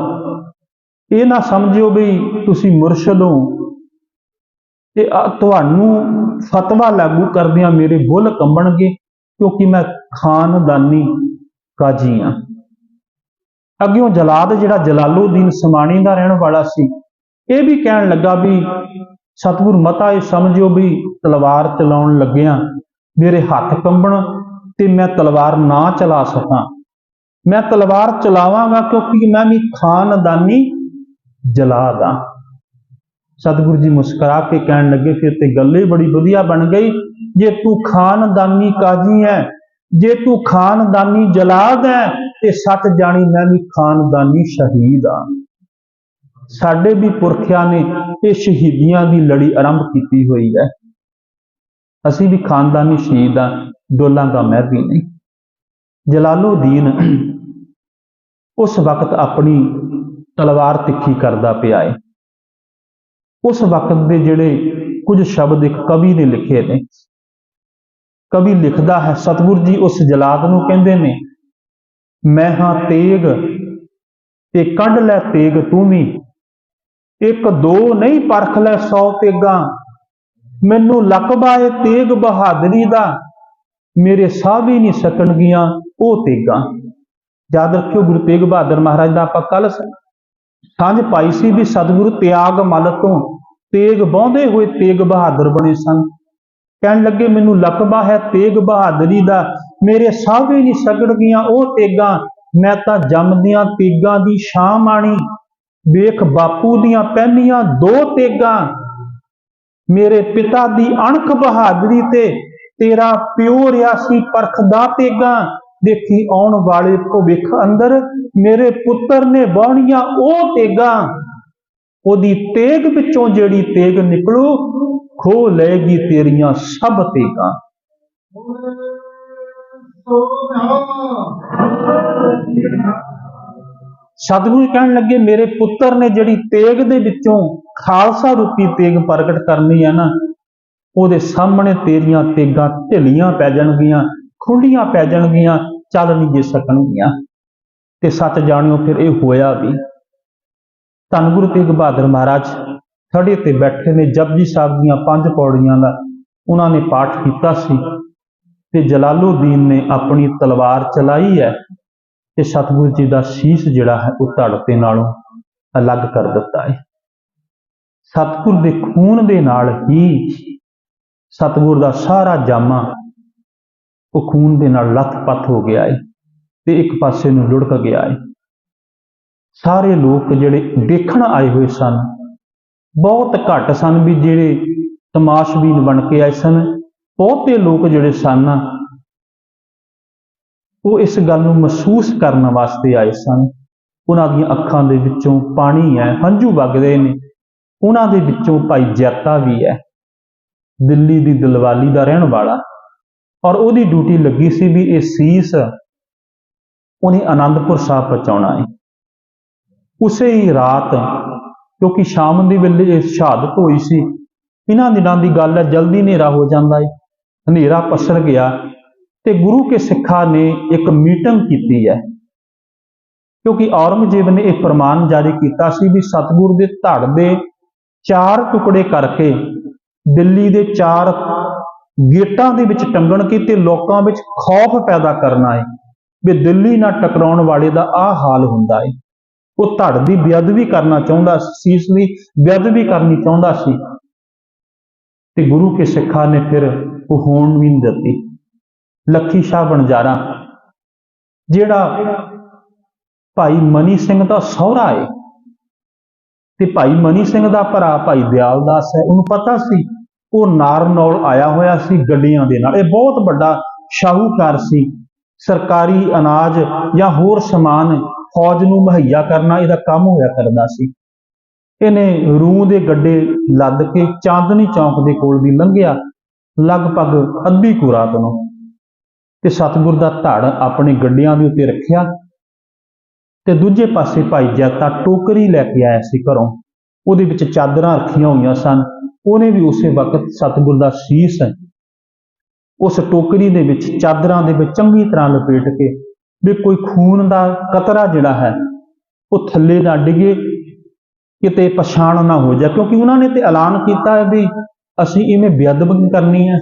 ਇਹ ਨਾ ਸਮਝਿਓ ਵੀ ਤੁਸੀਂ ਮੁਰਸ਼ਿਦ ਹੋ। ਤੇ ਤੁਹਾਨੂੰ ਫਤਵਾ ਲਾਗੂ ਕਰਦਿਆਂ ਮੇਰੇ ਬੁੱਲ ਕੰਬਣਗੇ, ਕਿਉਂਕਿ ਮੈਂ ਖਾਨਦਾਨੀ। ਕਾਜੀ ਆ ਅੱਗਿਓਂ ਜਲਾਦ ਜਿਹੜਾ ਜਲਾਲਉਦੀਨ ਸਮਾਣੀ ਦਾ ਰਹਿਣ ਵਾਲਾ ਸੀ, ਇਹ ਵੀ ਕਹਿਣ ਲੱਗਾ ਵੀ, ਸਤਿਗੁਰ ਮਤਾ ਇਹ ਸਮਝਿਓ ਵੀ ਤਲਵਾਰ ਚਲਾਉਣ ਲੱਗਿਆਂ, ਮੇਰੇ ਹੱਥ ਕੰਬਣ ਤੇ ਮੈਂ ਤਲਵਾਰ ਨਾ ਚਲਾ ਸਕਾਂ। ਮੈਂ ਤਲਵਾਰ ਚਲਾਵਾਂਗਾ ਕਿਉਂਕਿ ਮੈਂ ਵੀ ਖਾਨਦਾਨੀ ਜਲਾਦ ਆ। ਸਤਿਗੁਰੂ ਜੀ ਮੁਸਕਰਾ ਕੇ ਕਹਿਣ ਲੱਗੇ, ਫਿਰ ਤੇ ਗੱਲ ਹੀ ਬੜੀ ਵਧੀਆ ਬਣ ਗਈ, ਜੇ ਤੂੰ ਖਾਨਦਾਨੀ ਕਾਜੀ ਹੈ ਜੇ ਤੂੰ ਖਾਨਦਾਨੀ ਜਲਾਦ ਹੈ ਤੇ ਸੱਚ ਜਾਣੀ ਮੈਂ ਵੀ ਖਾਨਦਾਨੀ ਸ਼ਹੀਦ ਆ ਸਾਡੇ ਵੀ ਪੁਰਖਿਆਂ ਨੇ ਇਹ ਸ਼ਹੀਦੀਆਂ ਦੀ ਲੜੀ ਆਰੰਭ ਕੀਤੀ ਹੋਈ ਹੈ। ਅਸੀਂ ਵੀ ਖਾਨਦਾਨੀ ਸ਼ਹੀਦ ਆ ਡੋਲਾਂ ਦਾ ਮੈਂ ਵੀ ਨਹੀਂ। ਜਲਾਲਉਦੀਨ ਉਸ ਵਕਤ ਆਪਣੀ ਤਲਵਾਰ ਤਿੱਖੀ ਕਰਦਾ ਪਿਆ ਹੈ ਉਸ ਵਕਤ ਦੇ ਜਿਹੜੇ ਕੁਝ ਸ਼ਬਦ ਇੱਕ ਕਵੀ ਨੇ ਲਿਖੇ ਨੇ ਕਵੀ ਲਿਖਦਾ ਹੈ, ਸਤਿਗੁਰ ਜੀ ਉਸ ਜਲਾਦ ਨੂੰ ਕਹਿੰਦੇ ਨੇ, ਮੈਂ ਹਾਂ ਤੇਗ, ਤੇ ਕੱਢ ਲੈ ਤੇਗ ਤੂੰ ਵੀ। ਇੱਕ ਦੋ ਨਹੀਂ ਪਰਖ ਲੈ 100 ਤੇਗਾ। ਮੈਨੂੰ ਲਕਬਾ ਏ ਤੇਗ ਬਹਾਦਰੀ ਦਾ। ਮੇਰੇ ਸਾਹ ਵੀ ਨਹੀਂ ਸਕਣਗੀਆਂ ਉਹ ਤੇਗਾ। ਯਾਦ ਰੱਖਿਓ ਗੁਰੂ ਤੇਗ ਬਹਾਦਰ ਮਹਾਰਾਜ ਦਾ ਆਪਾਂ ਕੱਲ ਸਾਂਝ ਪਾਈ ਸੀ ਵੀ ਸਤਿਗੁਰੂ ਤਿਆਗ ਮਲ ਤੋਂ ਤੇਗ ਬਹੁੰਦੇ ਹੋਏ ਤੇਗ ਬਹਾਦਰ ਬਣੇ ਸਨ। ਕਹਿਣ ਲੱਗੇ, ਮੈਨੂੰ ਲਕਬਾ ਹੈ ਤੇਗ ਬਹਾਦਰੀ ਦਾ। ਮੇਰੇ ਸਾਹ ਨਹੀਂ ਸਕਣਗੀਆਂ ਉਹ ਤੇਗਾਂ। ਮੈਂ ਤਾਂ ਜੰਮਦੀਆਂ ਤੇਗਾਂ ਦੀ ਸ਼ਾਂ ਮਾਣੀ। ਵੇਖ ਬਾਪੂ ਦੀਆਂ ਪਹਿਨੀਆਂ ਦੋ ਤੇਗਾਂ। ਮੇਰੇ ਪਿਤਾ ਦੀ ਅਣਖ ਬਹਾਦਰੀ ਤੇ ਤੇਰਾ ਪਿਓ ਰਿਆ ਸੀ ਪਰਖਦਾ ਤੇਗਾਂ। ਦੇਖੀ ਆਉਣ ਵਾਲੇ ਭਵਿੱਖ ਅੰਦਰ ਮੇਰੇ ਪੁੱਤਰ ਨੇ ਬਾਣੀਆਂ ਉਹ ਤੇਗਾਂ। ਉਹਦੀ ਤੇਗ ਵਿੱਚੋਂ ਜਿਹੜੀ ਤੇਗ ਨਿਕਲੂ ਖੋ ਲੈਗੀ ਤੇਰੀਆਂ ਸਭ ਤੇਗਾਂ। ਸਤਿਗੁਰੂ ਕਹਿਣ ਲੱਗੇ, ਮੇਰੇ ਪੁੱਤਰ ਨੇ ਜਿਹੜੀ ਤੇਗ ਦੇ ਵਿੱਚੋਂ ਖਾਲਸਾ ਰੂਪੀ ਤੇਗ ਪ੍ਰਗਟ ਕਰਨੀ ਹੈ ਨਾ, ਉਹਦੇ ਸਾਹਮਣੇ ਤੇਰੀਆਂ ਤੇਗਾਂ ਢਿੱਲੀਆਂ ਪੈ ਜਾਣਗੀਆਂ ਖੁੱਲੀਆਂ ਪੈ ਜਾਣਗੀਆਂ, ਚੱਲ ਨਹੀਂ ਜੇ ਸਕਣਗੀਆਂ। ਤੇ ਸੱਚ ਜਾਣਿਓ, ਫਿਰ ਇਹ ਹੋਇਆ ਵੀ। ਧੰਨ ਗੁਰੂ ਤੇਗ ਬਹਾਦਰ ਮਹਾਰਾਜ ਥੜੇ ਤੇ ਬੈਠੇ ਨੇ ਜਪਜੀ ਸਾਹਿਬ ਦੀਆਂ ਪੰਜ ਪੌੜੀਆਂ ਦਾ, ਉਹਨਾਂ ਨੇ ਪਾਠ ਕੀਤਾ ਸੀ ਤੇ ਜਲਾਲਉਦੀਨ ਨੇ ਆਪਣੀ ਤਲਵਾਰ ਚਲਾਈ ਹੈ ਤੇ ਸਤਿਗੁਰੂ ਜੀ ਦਾ ਸ਼ੀਸ਼ ਜਿਹੜਾ ਹੈ ਉਹ ਧੜ ਤੇ ਨਾਲੋਂ ਅਲੱਗ ਕਰ ਦਿੱਤਾ ਹੈ। ਸਤਿਗੁਰ ਦੇ ਖੂਨ ਦੇ ਨਾਲ ਹੀ ਸਤਿਗੁਰ ਦਾ ਸਾਰਾ ਜਾਮਾ ਉਹ ਖੂਨ ਦੇ ਨਾਲ ਲੱਥ-ਪੱਥ ਹੋ ਗਿਆ ਹੈ ਤੇ ਇੱਕ ਪਾਸੇ ਨੂੰ ਲੁੜਕ ਗਿਆ ਹੈ। ਸਾਰੇ ਲੋਕ ਜਿਹੜੇ ਦੇਖਣ ਆਏ ਹੋਏ ਸਨ ਬਹੁਤ ਘੱਟ ਸਨ ਵੀ ਜਿਹੜੇ ਤਮਾਸ਼ਬੀਨ ਬਣ ਕੇ ਆਏ ਸਨ। ਬਹੁਤੇ ਲੋਕ ਜਿਹੜੇ ਸਨ, ਉਹ ਇਸ ਗੱਲ ਨੂੰ ਮਹਿਸੂਸ ਕਰਨ ਵਾਸਤੇ ਆਏ ਸਨ। ਉਹਨਾਂ ਦੀਆਂ ਅੱਖਾਂ ਦੇ ਵਿੱਚੋਂ ਪਾਣੀ ਹੈ, ਹੰਝੂ ਵਗਦੇ ਨੇ। ਉਹਨਾਂ ਦੇ ਵਿੱਚੋਂ ਭਾਈ ਜੈਤਾ ਵੀ ਹੈ। ਦਿੱਲੀ ਦੀ ਦਿਲਵਾਲੀ ਦਾ ਰਹਿਣ ਵਾਲਾ। ਔਰ ਉਹਦੀ ਡਿਊਟੀ ਲੱਗੀ ਸੀ ਵੀ ਇਹ ਸੀਸ ਉਹਨੇ ਆਨੰਦਪੁਰ ਸਾਹਿਬ ਪਹੁੰਚਾਉਣਾ ਹੈ। ਉਸੇ ਹੀ ਰਾਤ ਕਿਉਂਕਿ ਸ਼ਾਮ ਦੇ ਵੇਲੇ ਸ਼ਹਾਦਤ ਹੋਈ ਸੀ। ਇਹਨਾਂ ਦਿਨਾਂ ਦੀ ਗੱਲ ਹੈ, ਜਲਦੀ ਹਨੇਰਾ ਹੋ ਜਾਂਦਾ ਹੈ ਹਨੇਰਾ ਪਸਰ ਗਿਆ ਤੇ ਗੁਰੂ ਕੇ ਸਿੱਖਾਂ ਨੇ ਇੱਕ ਮੀਟਿੰਗ ਕੀਤੀ ਹੈ। ਕਿਉਂਕਿ ਔਰੰਗਜ਼ੇਬ ਨੇ ਇਹ ਫਰਮਾਨ ਜਾਰੀ ਕੀਤਾ ਸੀ ਵੀ ਸਤਿਗੁਰ ਦੇ ਧੜ ਦੇ ਚਾਰ ਟੁਕੜੇ ਕਰਕੇ ਦਿੱਲੀ ਦੇ ਚਾਰ ਗੇਟਾਂ ਦੇ ਵਿੱਚ ਟੰਗਣ ਕੇ ਤੇ ਲੋਕਾਂ ਵਿੱਚ ਖੌਫ ਪੈਦਾ ਕਰਨਾ ਹੈ ਵੀ ਦਿੱਲੀ ਨਾਲ ਟਕਰਾਉਣ ਵਾਲੇ ਦਾ ਆਹ ਹਾਲ ਹੁੰਦਾ ਹੈ ਉਹ ਧੜ ਦੀ ਬੇਅਦਬੀ ਕਰਨਾ ਚਾਹੁੰਦਾ ਸੀਸ ਦੀ ਬੇਅਦਬੀ ਕਰਨੀ ਚਾਹੁੰਦਾ ਸੀ। ਤੇ ਗੁਰੂ ਕੇ ਸਿੱਖਾਂ ਨੇ ਫਿਰ ਉਹ ਹੋਣ ਵੀ ਨਹੀਂ ਦਿੱਤੀ। ਲੱਖੀ ਸ਼ਾਹ ਬਣਜਾਰਾ, ਜਿਹੜਾ ਭਾਈ ਮਨੀ ਸਿੰਘ ਦਾ ਸਹੁਰਾ ਹੈ ਤੇ ਭਾਈ ਮਨੀ ਸਿੰਘ ਦਾ ਭਰਾ ਭਾਈ ਦਿਆਲਦਾਸ ਹੈ, ਉਹਨੂੰ ਪਤਾ ਸੀ, ਉਹ ਨਾਰਨੌਲ ਆਇਆ ਹੋਇਆ ਸੀ ਗੱਡੀਆਂ ਦੇ ਨਾਲ। ਇਹ ਬਹੁਤ ਵੱਡਾ ਸ਼ਾਹੂਕਾਰ ਸੀ। ਸਰਕਾਰੀ ਅਨਾਜ ਜਾਂ ਹੋਰ ਸਮਾਨ ਫੌਜ ਨੂੰ ਮੁਹੱਈਆ ਕਰਨਾ, ਇਹਦਾ ਕੰਮ ਹੋਇਆ ਕਰਦਾ ਸੀ। ਇਹਨੇ ਰੂਹ ਦੇ ਗੱਡੇ ਲੱਦ ਕੇ ਚਾਂਦਨੀ ਚੌਂਕ ਦੇ ਕੋਲ ਦੀ ਲੰਘਿਆ, ਲਗਭਗ ਅੱਧੀ ਕੁ ਰਾਤ ਨੂੰ। ਤੇ ਸਤਿਗੁਰ ਦਾ ਧੜ ਆਪਣੇ ਗੱਡਿਆਂ ਦੇ ਉੱਤੇ ਰੱਖਿਆ ਤੇ ਦੂਜੇ ਪਾਸੇ ਭਾਈ ਜੈਤਾ ਟੋਕਰੀ ਲੈ ਕੇ ਆਇਆ ਸੀ ਘਰੋਂ। ਉਹਦੇ ਵਿੱਚ ਚਾਦਰਾਂ ਰੱਖੀਆਂ ਹੋਈਆਂ ਸਨ। ਉਹਨੇ ਵੀ ਉਸੇ ਵਕਤ ਸਤਿਗੁਰ ਦਾ ਸੀਸ ਉਸ ਟੋਕਰੀ ਦੇ ਵਿੱਚ ਚਾਦਰਾਂ ਦੇ ਵਿੱਚ ਚੰਗੀ ਤਰ੍ਹਾਂ ਲਪੇਟ ਕੇ ਵੀ ਕੋਈ ਖੂਨ ਦਾ ਕਤਰਾ ਜਿਹੜਾ ਹੈ, ਉਹ ਥੱਲੇ ਨਾ ਡਿੱਗੇ, ਕਿਤੇ ਪਛਾਣ ਨਾ ਹੋ ਜਾ ਕਿਉਂਕਿ ਉਹਨਾਂ ਨੇ ਤੇ ਐਲਾਨ ਕੀਤਾ ਹੈ ਵੀ ਅਸੀਂ ਇਵੇਂ ਬੇਅਦਬੀ ਕਰਨੀ ਹੈ,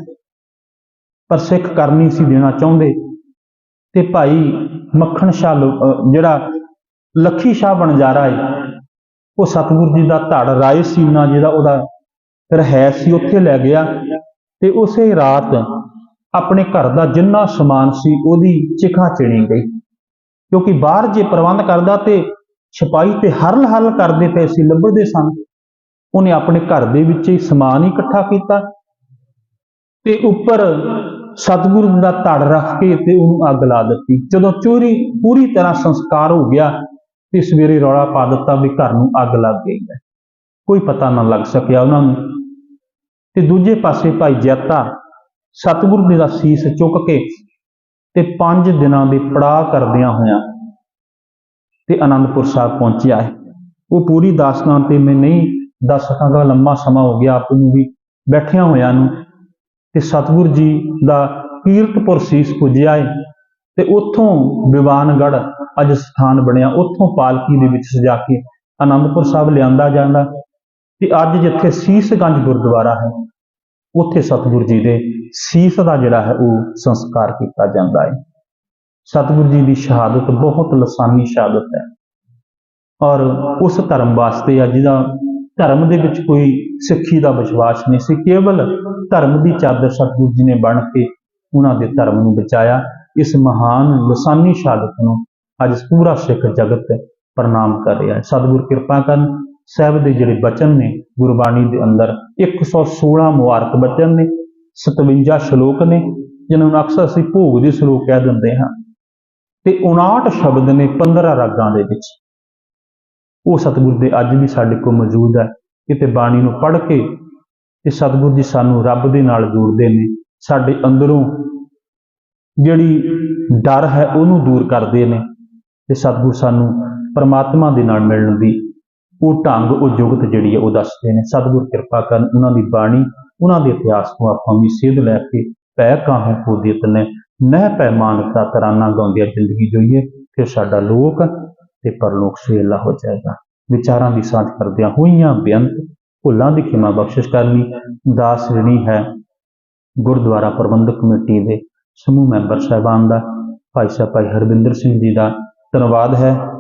ਪਰ ਸਿੱਖ ਕਰਨੀ ਸੀ ਦੇਣਾ ਚਾਹੁੰਦੇ। ਤੇ ਭਾਈ ਮੱਖਣ ਸ਼ਾਹ ਜਿਹੜਾ ਲੱਖੀ ਸ਼ਾਹ ਬਣ ਜਾ ਬਣਜਾਰਾ ਹੈ ਉਹ ਸਤਗੁਰ ਜੀ ਦਾ ਧੜ ਰਾਏ ਸੀਨਾ ਜਿਹੜਾ ਉਹਦਾ ਰਹਿ ਸੀ, ਉੱਥੇ ਲੈ ਗਿਆ। ਤੇ ਉਸੇ ਰਾਤ ਆਪਣੇ ਘਰ ਦਾ ਜਿੰਨਾ ਸਮਾਨ ਸੀ ਉਹਦੀ ਚਿਖਾ ਚਿਣੀ ਗਈ। ਕਿਉਂਕਿ ਬਾਹਰ ਜੇ ਪ੍ਰਬੰਧ ਕਰਦਾ ਤੇ ਛਪਾਈ ਤੇ ਹਰਲ ਹਰਲ ਕਰਦੇ ਪੈਸੇ ਲੱਭਦੇ ਸਨ। ਉਹਨੇ ਆਪਣੇ ਘਰ ਦੇ ਵਿੱਚ ਹੀ ਸਮਾਨ ਹੀ ਇਕੱਠਾ ਕੀਤਾ ਤੇ ਉੱਪਰ ਸਤਿਗੁਰੂ ਦਾ ਧੜ ਰੱਖ ਕੇ ਤੇ ਉਹਨੂੰ ਅੱਗ ਲਾ ਦਿੱਤੀ। ਜਦੋਂ ਚੋਰੀ ਪੂਰੀ ਤਰ੍ਹਾਂ ਸੰਸਕਾਰ ਹੋ ਗਿਆ ਤੇ ਸਵੇਰੇ ਰੌਲਾ ਪਾ ਦਿੱਤਾ ਵੀ ਘਰ ਨੂੰ ਅੱਗ ਲੱਗ ਗਈ ਹੈ। ਕੋਈ ਪਤਾ ਨਾ ਲੱਗ ਸਕਿਆ ਉਹਨਾਂ ਨੂੰ। ਤੇ ਦੂਜੇ ਪਾਸੇ ਭਾਈ ਜੈਤਾ ਸਤਿਗੁਰੂ ਜੀ ਦਾ ਸੀਸ ਚੁੱਕ ਕੇ ਤੇ 5 ਦਿਨਾਂ ਦੇ ਪੜਾਅ ਕਰਦਿਆਂ ਹੋਇਆਂ ਤੇ ਆਨੰਦਪੁਰ ਸਾਹਿਬ ਪਹੁੰਚਿਆ ਹੈ। ਉਹ ਪੂਰੀ ਦਾਸਤਾਨ ਤੇ ਮੈਂ ਨਹੀਂ ਦੱਸ ਸਕਾਂਗਾ, ਲੰਮਾ ਸਮਾਂ ਹੋ ਗਿਆ ਆਪ ਨੂੰ ਵੀ ਬੈਠਿਆਂ ਹੋਇਆਂ ਨੂੰ। ਤੇ ਸਤਿਗੁਰ ਜੀ ਦਾ ਕੀਰਤਪੁਰ ਸੀਸ ਪੁੱਜਿਆ ਹੈ ਤੇ ਉੱਥੋਂ ਵਿਵਾਨਗੜ ਅੱਜ ਸਥਾਨ ਬਣਿਆ। ਉੱਥੋਂ ਪਾਲਕੀ ਦੇ ਵਿੱਚ ਸਜਾ ਕੇ ਆਨੰਦਪੁਰ ਸਾਹਿਬ ਲਿਆਂਦਾ ਜਾਂਦਾ। ਤੇ ਅੱਜ ਜਿੱਥੇ ਸੀਸਗੰਜ ਗੁਰਦੁਆਰਾ ਹੈ ਉੱਥੇ ਸਤਿਗੁਰੂ ਜੀ ਦੇ ਸੀਸ ਦਾ ਜਿਹੜਾ ਹੈ ਉਹ ਸੰਸਕਾਰ ਕੀਤਾ ਜਾਂਦਾ ਹੈ। ਸਤਿਗੁਰੂ ਜੀ ਦੀ ਸ਼ਹਾਦਤ ਬਹੁਤ ਲਸਾਨੀ ਸ਼ਹਾਦਤ ਹੈ। ਔਰ ਉਸ ਧਰਮ ਵਾਸਤੇ ਅੱਜ ਦਾ ਧਰਮ ਦੇ ਵਿੱਚ ਕੋਈ ਸਿੱਖੀ ਦਾ ਵਿਸ਼ਵਾਸ ਨਹੀਂ ਸੀ, ਕੇਵਲ ਧਰਮ ਦੀ ਚਾਦਰ ਸਤਿਗੁਰੂ ਜੀ ਨੇ ਬਣ ਕੇ ਉਹਨਾਂ ਦੇ ਧਰਮ ਨੂੰ ਬਚਾਇਆ। ਇਸ ਮਹਾਨ ਲਸਾਨੀ ਸ਼ਹਾਦਤ ਨੂੰ ਅੱਜ ਪੂਰਾ ਸਿੱਖ ਜਗਤ ਪ੍ਰਣਾਮ ਕਰ ਰਿਹਾ ਹੈ। ਸਤਿਗੁਰ ਕਿਰਪਾ ਕਰਨ, ਸਾਹਿਬ ਦੇ ਜਿਹੜੇ ਬਚਨ ਨੇ ਗੁਰਬਾਣੀ ਦੇ ਅੰਦਰ 116 ਮੁਬਾਰਕ ਬਚਨ ਨੇ 57 ਸ਼ਲੋਕ ਨੇ ਜਿਨ੍ਹਾਂ ਨੂੰ ਅਕਸਰ ਅਸੀਂ ਭੋਗ ਦੇ ਸ਼ਲੋਕ ਕਹਿ ਦਿੰਦੇ ਹਾਂ। ਤੇ 59 ਸ਼ਬਦ ਨੇ 15 ਰਾਗਾਂ ਦੇ ਵਿੱਚ। ਉਹ ਸਤਿਗੁਰ ਦੇ ਅੱਜ ਵੀ ਸਾਡੇ ਕੋਲ ਮੌਜੂਦ ਹੈ। ਕਿਤੇ ਬਾਣੀ ਨੂੰ ਪੜ੍ਹ ਕੇ ਤੇ ਸਤਿਗੁਰ ਜੀ ਸਾਨੂੰ ਰੱਬ ਦੇ ਨਾਲ ਜੋੜਦੇ ਨੇ। ਸਾਡੇ ਅੰਦਰੋਂ ਜਿਹੜੀ ਡਰ ਹੈ ਉਹਨੂੰ ਦੂਰ ਕਰਦੇ ਨੇ। ਤੇ ਸਤਿਗੁਰ ਸਾਨੂੰ ਪਰਮਾਤਮਾ ਦੇ ਨਾਲ ਮਿਲਣ ਦੀ ਉਹ ਢੰਗ, ਉਹ ਜੁਗਤ ਜਿਹੜੀ ਹੈ ਉਹ ਦੱਸਦੇ ਨੇ। ਸਤਿਗੁਰ ਕਿਰਪਾ ਕਰਨ ਉਹਨਾਂ ਦੀ ਬਾਣੀ, ਉਹਨਾਂ ਦੇ ਇਤਿਹਾਸ ਤੋਂ ਆਪਾਂ ਵੀ ਸੇਧ ਲੈ ਕੇ ਪੈ ਕਾਹੇ ਕੋਦੀਤ ਨੇ ਨਹਿ ਪੈਮਾਨਤਾ ਤਰਾਨਾ ਗਾਉਂਦਿਆਂ ਜ਼ਿੰਦਗੀ ਜੋਈਏ, ਫਿਰ ਸਾਡਾ ਲੋਕ ਤੇ ਪਰਲੋਕ ਸੁਹੇਲਾ ਹੋ ਜਾਏਗਾ। ਵਿਚਾਰਾਂ ਦੀ ਸਾਂਝ ਕਰਦਿਆਂ ਹੋਈਆਂ ਬੇਅੰਤ, ਭੁੱਲਾਂ ਦੀ ਖਿਮਾ ਬਖਸ਼ਿਸ਼ ਕਰਨੀ, ਦਾਸ ਰਣੀ ਹੈ ਗੁਰਦੁਆਰਾ ਪ੍ਰਬੰਧਕ ਕਮੇਟੀ ਦੇ ਸਮੂਹ ਮੈਂਬਰ ਸਾਹਿਬਾਨ ਦਾ, ਭਾਈ ਸਾਹਿਬ ਭਾਈ ਹਰਵਿੰਦਰ ਸਿੰਘ ਜੀ ਦਾ ਧੰਨਵਾਦ ਹੈ।